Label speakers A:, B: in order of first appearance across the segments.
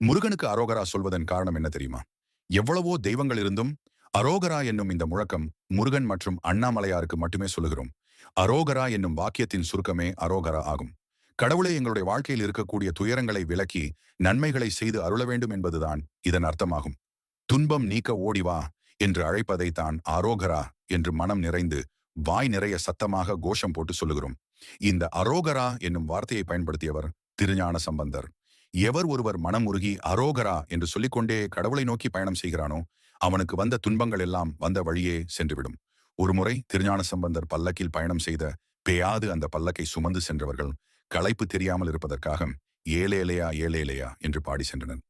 A: முருகனுக்கு அரோகரா சொல்வதன் காரணம் என்ன தெரியுமா? எவ்வளவோ தெய்வங்கள் இருந்தும் அரோகரா என்னும் இந்த முழக்கம் முருகன் மற்றும் அண்ணாமலையாருக்கு மட்டுமே சொல்லுகிறோம். அரோகரா என்னும் வாக்கியத்தின் சுருக்கமே அரோகரா ஆகும். கடவுளே எங்களுடைய வாழ்க்கையில் இருக்கக்கூடிய துயரங்களை விலக்கி நன்மைகளை செய்து அருள வேண்டும் என்பதுதான் இதன் அர்த்தமாகும். துன்பம் நீக்க ஓடி வா என்று அழைப்பதை தான் அரோகரா என்று மனம் நிறைந்து வாய் நிறைய சத்தமாக கோஷம் போட்டு சொல்லுகிறோம். இந்த அரோகரா என்னும் வார்த்தையை பயன்படுத்தியவர் திருஞான சம்பந்தர். எவர் ஒருவர் மனமுருகி அரோகரா என்று சொல்லிக்கொண்டே கடவுளை நோக்கி பயணம் செய்கிறானோ அவனுக்கு வந்த துன்பங்கள் எல்லாம் வந்த வழியே சென்றுவிடும். ஒருமுறை திருஞான சம்பந்தர் பல்லக்கில் பயணம் செய்த பேயாது அந்த பல்லக்கை சுமந்து சென்றவர்கள் களைப்பு தெரியாமல் இருப்பதற்காக ஏலேலையா ஏலேலையா என்று பாடி சென்றனர்.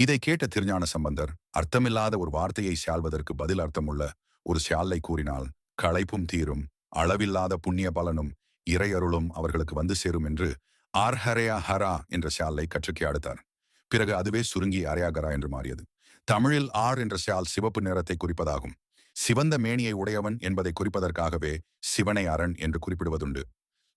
A: இதை கேட்ட திருஞான சம்பந்தர் அர்த்தமில்லாத ஒரு வார்த்தையை சால்வதற்கு பதில் அர்த்தமுள்ள ஒரு சாலை கூறினால் களைப்பும் தீரும் அளவில்லாத புண்ணிய பலனும் இறையருளும் அவர்களுக்கு வந்து சேரும் என்று ஆர்ஹரயா ஹரா என்ற ஷாலை கற்றுக்கி அடுத்தார். பிறகு அதுவே சுருங்கி அரயாகரா என்று மாறியது. தமிழில் ஆர் என்ற ஷால் சிவப்பு நிறத்தை குறிப்பதாகும். சிவந்த மேனியை உடையவன் என்பதை குறிப்பதற்காகவே சிவனை அரண் என்று குறிப்பிடுவதுண்டு.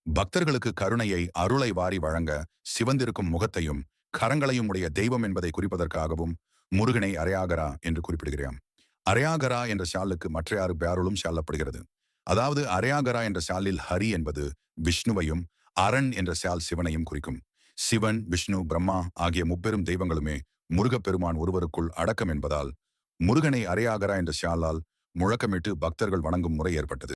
A: பக்தர்களுக்கு கருணையை அருளை வாரி வழங்க சிவந்திருக்கும் முகத்தையும் கரங்களையும் உடைய தெய்வம் என்பதை குறிப்பதற்காகவும் முருகனை அரையாகரா என்று குறிப்பிடுகிறான். அரையாகரா என்ற ஷாலுக்கு மற்ற ஆறு பேருளும் சாலப்படுகிறது அதாவது அரையாகரா என்ற சாலில் ஹரி என்பது விஷ்ணுவையும் அரண் என்ற சால் சிவனையும் குறிக்கும். சிவன் விஷ்ணு பிரம்மா ஆகிய முப்பெரும் தெய்வங்களுமே முருகப்பெருமான் ஒருவருக்குள் அடக்கம் என்பதால் முருகனை அரையாகரா என்ற சாலால் முழக்கமிட்டு பக்தர்கள் வணங்கும் முறை ஏற்பட்டது.